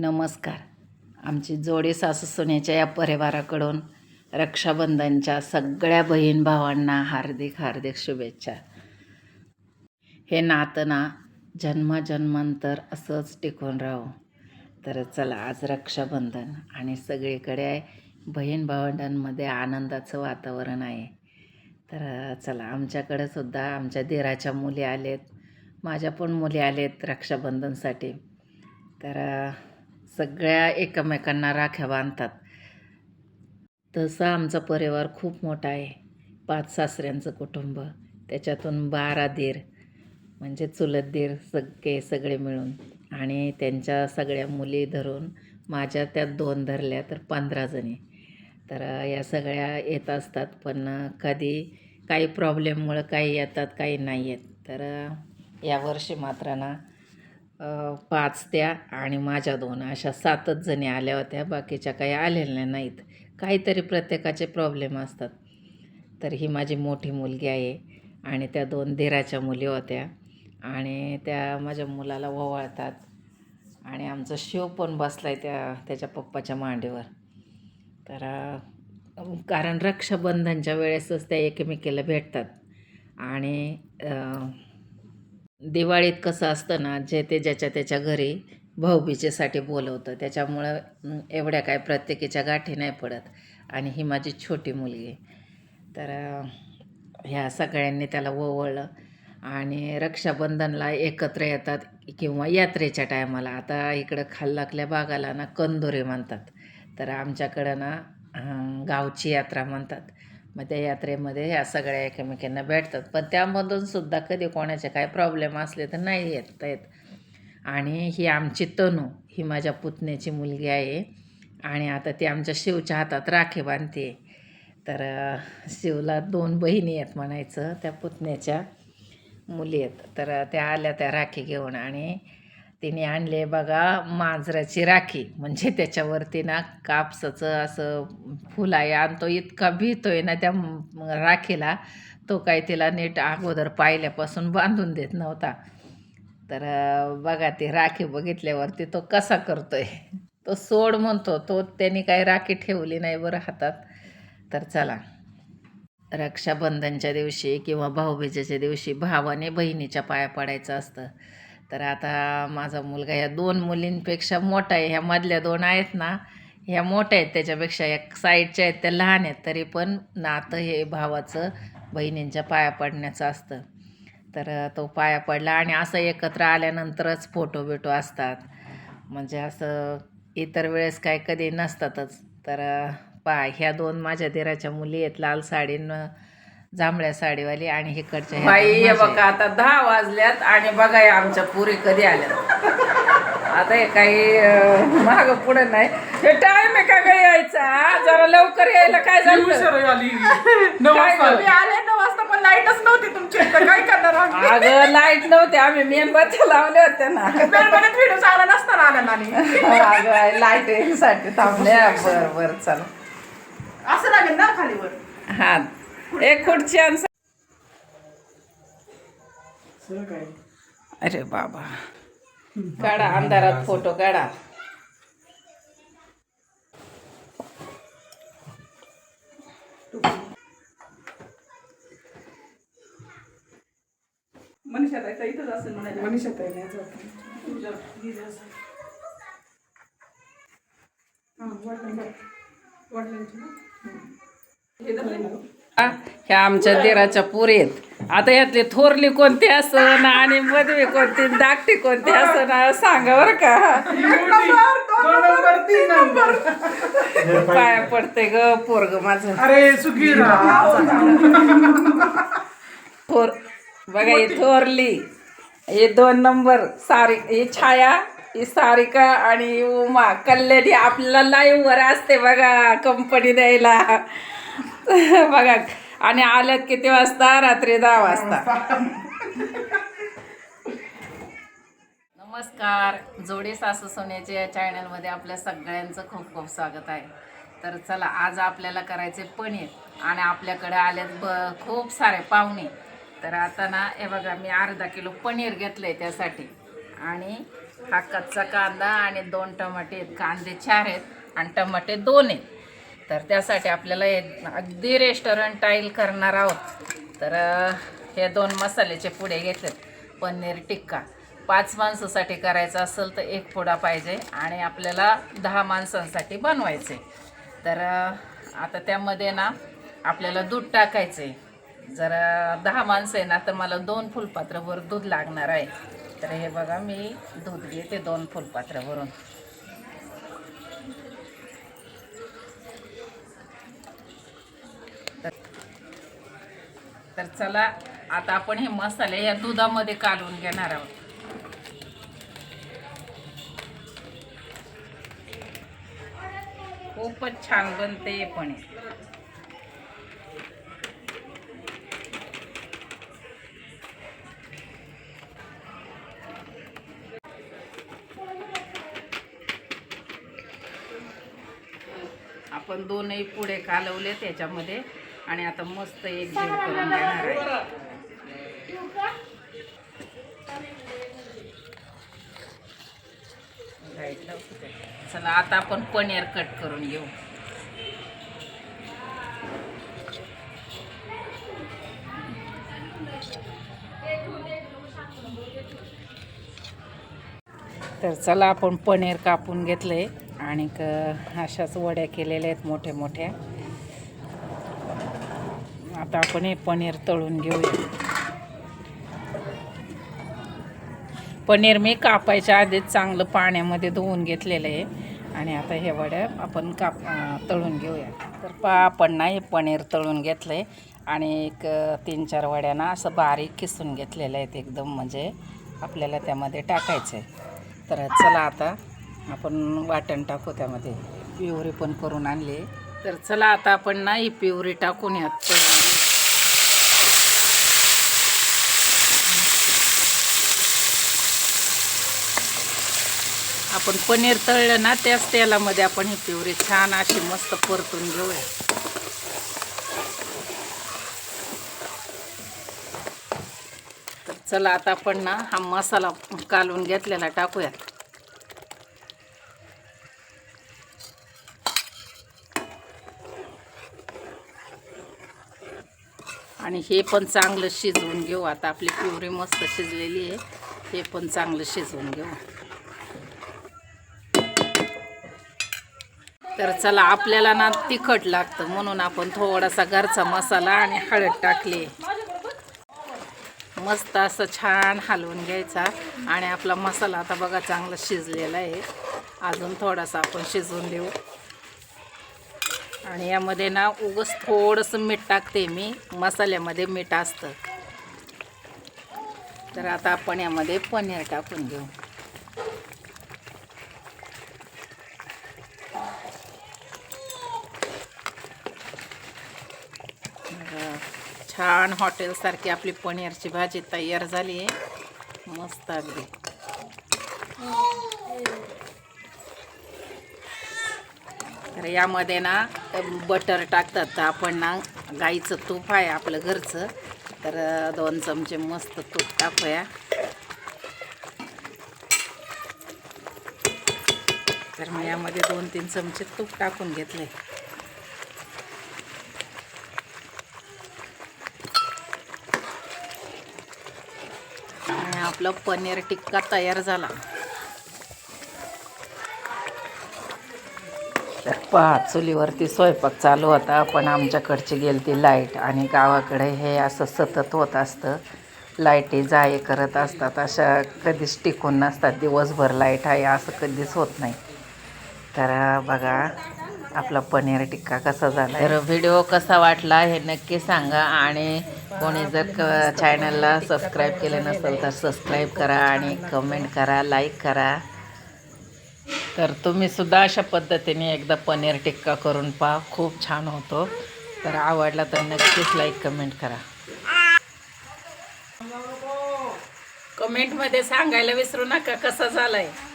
नमस्कार. आमची जोडी सासू सोन्याच्या या परिवाराकडून रक्षाबंधनच्या सगळ्या बहीण भावांना हार्दिक हार्दिक शुभेच्छा. हे नातं ना जन्माजन्मांतर असंच टिकून राहो. तर चला आज रक्षाबंधन आणि सगळीकडे बहीण भावंडांमध्ये आनंदाचं वातावरण आहे. तर चला आमच्याकडे सुद्धा आमच्या देराच्या मुली आलेत. माझ्या पण मुली आलेत रक्षाबंधनसाठी. तर सगळ्या एकमेकांना राख्या बांधतात. तसा आमचा परिवार खूप मोठा आहे. पाच सासऱ्यांचं कुटुंब त्याच्यातून बारा दीर म्हणजे चुलत दीर सगळे सगळे मिळून. आणि त्यांच्या सगळ्या मुली धरून माझ्या त्यात दोन धरल्या तर पंधरा जणी. तर या सगळ्या येत असतात पण कधी काही प्रॉब्लेममुळं काही येतात काही नाही येत. तर यावर्षी मात्र ना पाच त्या आणि माझ्या दोन अशा सातच जणी आल्या होत्या. बाकीच्या काही आलेल्या नाहीत. काहीतरी प्रत्येकाचे प्रॉब्लेम असतात. तर ही माझी मोठी मुलगी आहे आणि त्या दोन धीराच्या मुली होत्या आणि त्या माझ्या मुलाला ओवाळतात आणि आमचा शिव पण बसला आहे त्या त्याच्या पप्पाच्या मांडीवर. तर कारण रक्षाबंधनच्या वेळेसच त्या एकमेकीला भेटतात आणि दिवाळीत कसं असतं ना जे ते ज्याच्या त्याच्या घरी भाऊबीजेसाठी बोलवतं त्याच्यामुळं एवढ्या काय प्रत्येकीच्या गाठी नाही पडत. आणि ही माझी छोटी मुलगी आहे. तर ह्या सगळ्यांनी त्याला ओवळलं आणि रक्षाबंधनला एकत्र येतात किंवा यात्रेच्या टायमाला. आता इकडं खाल्लाकल्या भागाला ना कंदोरे म्हणतात. तर आमच्याकडं ना गावची यात्रा म्हणतात. मग त्या यात्रेमध्ये ह्या सगळ्या एकमेकांना भेटतात. पण त्यामधून सुद्धा कधी कोणाचे काय प्रॉब्लेम असले तर नाही येत येत. आणि ही आमची तनू ही माझ्या पुतण्याची मुलगी आहे. आणि आता ती आमच्या शिवच्या हातात राखी बांधते. तर शिवला दोन बहिणी आहेत म्हणायचं. त्या पुतण्याच्या मुली आहेत. तर त्या आल्या त्या राखी घेऊन आणि तिने आणले बघा मांजराची राखी. म्हणजे त्याच्यावरती ना कापसाचं असं फुल आहे आणि तो इतका आहे ना त्या राखीला तो काय तिला नीट अगोदर पाहिल्यापासून बांधून देत नव्हता. तर बघा ती राखी बघितल्यावरती तो कसा करतोय. तो सोड म्हणतो तो त्यांनी काही राखी ठेवली नाही बरं हातात. तर चला. रक्षाबंधनच्या दिवशी किंवा भाऊबीजेच्या दिवशी भावाने बहिणीच्या पाया पडायचं असतं. तर आता माझा मुलगा ह्या दोन मुलींपेक्षा मोठा आहे. ह्या मधल्या दोन आहेत ना ह्या मोठ्या आहेत त्याच्यापेक्षा एक साईडच्या आहेत त्या लहान आहेत. तरी पण नातं हे भावाचं बहिणींच्या पाया पडण्याचं असतं. तर तो पाया पडला आणि असं एकत्र आल्यानंतरच फोटो बिटो असतात. म्हणजे असं इतर वेळेस काय कधी नसतातच. तर पा ह्या दोन माझ्या दिराच्या मुली आहेत लाल साडीनं जांभळ्या साडीवाली आणि इकडच्या ह्या बाई हे बघा आता दहा वाजल्यात आणि बघा या आमच्या पुरी कधी आल्यात. आता हे काही माग पुढे नाही. हे टाइम आहे का काय यायचा? जरा लवकर यायला काय झालं? काय झालं? मी आले नऊ वाजता पण लाईटच नव्हती तुमची. तर काय करणार आम्ही? अगं लाइट नव्हते. आम्ही मेणबत्त्या लावल्या होत्या ना. बेलमध्ये व्हिडिओ चांगला नसताना आला नानी अगं लाइटसाठी थांबल्या. बर बर चला. असं लागेल ना खालीवर? हा. एक खुर्ची आण अरे बाबा. काढा अंधारात फोटो काढा. मनीषा ताई इथंच असेल म्हणायला. मनीषा ताई हा, ह्या आमच्या दिराच्या पुरी आहेत. आता यातली थोरली कोणती असन आणि मधवी कोणती धाकटी कोणती असन सांगा बरं का. पाया पडते ग पोरग माझं. अरे सुखी थोर बघा ही थोरली हे दोन नंबर सारी ही छाया ही सारिका आणि उमा. कल्याणी आपल्याला लाईव्ह वर असते बघा कंपनी द्यायला. बघा आणि आल्यात किती वाजता? रात्री दहा वाजता. नमस्कार. जोडी सासू सोन्याच्या या चॅनलमध्ये आपल्या सगळ्यांचं खूप खूप स्वागत आहे. तर चला आज आपल्याला करायचे पनीर आणि आपल्याकडे आलेत ब खूप सारे पाहुणे. तर आता ना हे बघा मी अर्धा किलो पनीर घेतलं आहे त्यासाठी. आणि हा कच्चा कांदा आणि दोन टमाटे आहेत. कांदे चार आहेत आणि टमाटे दोन आहेत. तर त्यासाठी आपल्याला अगदी रेस्टॉरंट टाईल करणार आहोत. तर हे दोन मसाल्याचे पुढे घेतलेत. पनीर टिक्का. पाच माणसासाठी करायचं असेल तर एक पुडा पाहिजे आणि आपल्याला दहा माणसांसाठी बनवायचे. तर आता त्यामध्ये ना आपल्याला दूध टाकायचं. आहे जर दहा माणसं आहे ना तर मला दोन फुलपात्रभर दूध लागणार आहे. तर हे बघा मी दूध घेते दोन फुलपात्रभरून. तर चला आता आपण हे मसाले या दुधामध्ये कालवून घेणार आहोत. खूपच छान बनते हे पण आपण दोनही पुढे कालवले त्याच्यामध्ये आणि आता मस्त एक जीव करून घेणार आहे. चला आता आपण पनीर कट करून घेऊ. तर चला आपण पनीर कापून घेतलंय. आणि अशाच वड्या केलेल्या आहेत मोठ्या मोठ्या आता आपण हे पनीर तळून घेऊया. पनीर मी कापायच्या आधीच चांगलं पाण्यामध्ये धुवून घेतलेलं आहे. आणि आता हे वड्या आपण काप तळून घेऊया. तर पा आपण ना हे पनीर तळून घेतलं आहे आणि एक तीन चार वड्यांना असं बारीक किसून घेतलेलं आहेत एकदम. म्हणजे आपल्याला त्यामध्ये टाकायचं आहे तर चला आता आपण वाटण टाकू त्यामध्ये. प्युरी पण करून आणली. तर चला आता आपण ना ही प्युरी टाकून यात तळून घेऊ. आपण पनीर तळलं ना त्याच तेलामध्ये आपण ही पिवरे छान अशी मस्त परतून घेऊया. तर चला आता आपण ना हा मसाला कालवून घेतलेला टाकूया. आणि हे पण चांगलं शिजवून घेऊ. आता आपली प्युरी मस्त शिजलेली आहे. हे पण चांगलं शिजवून घेऊ. तर चला आपल्याला ना तिखट लागतं म्हणून आपण थोडासा घरचा मसाला आणि हळद टाकली. मस्त असं छान हलवून घ्यायचा. आणि आपला मसाला आता बघा चांगला शिजलेला आहे. अजून थोडासा आपण शिजवून देऊ. आणि यामध्ये ना उगस थोडंसं मीठ टाकते मी. मसाल्यामध्ये मीठ असतं. तर आता आपण यामध्ये पनीर टाकून घेऊ बघा, छान हॉटेलसारखी आपली पनीरची भाजी तयार झाली आहे. मस्त अगदी. तर यामध्ये ना बटर टाकतात तर आपण ना गाईचं तूप आहे आपलं घरचं. तर दोन चमचे मस्त तूप टाकूया. तर मग यामध्ये दोन तीन चमचे तूप टाकून घेतले आणि आपलं पनीर टिक्का तयार झाला. तर पहा चुलीवरती स्वयंपाक चालू होता. पण आमच्याकडची गेली ती लाइट आणि गावाकडे हे असं सतत होत असतं. लाईटी जाय करत असतात. अशा कधीच टिकून नसतात. दिवसभर लाइट आहे असं कधीच होत नाही. तर बघा आपला पनीर टिक्का कसा झाला तर व्हिडिओ कसा वाटला हे नक्की सांगा. आणि कोणी जर क चॅनलला सबस्क्राईब केलं नसेल तर सबस्क्राईब करा आणि कमेंट करा लाईक करा. तर तुम्ही सुद्धा अशा पद्धतीने एकदा पनीर टिक्का करून पहा. खूप छान होतो. तर आवडला तर नक्कीच लाईक कमेंट करा. कमेंटमध्ये सांगायला विसरू नका कसा आहे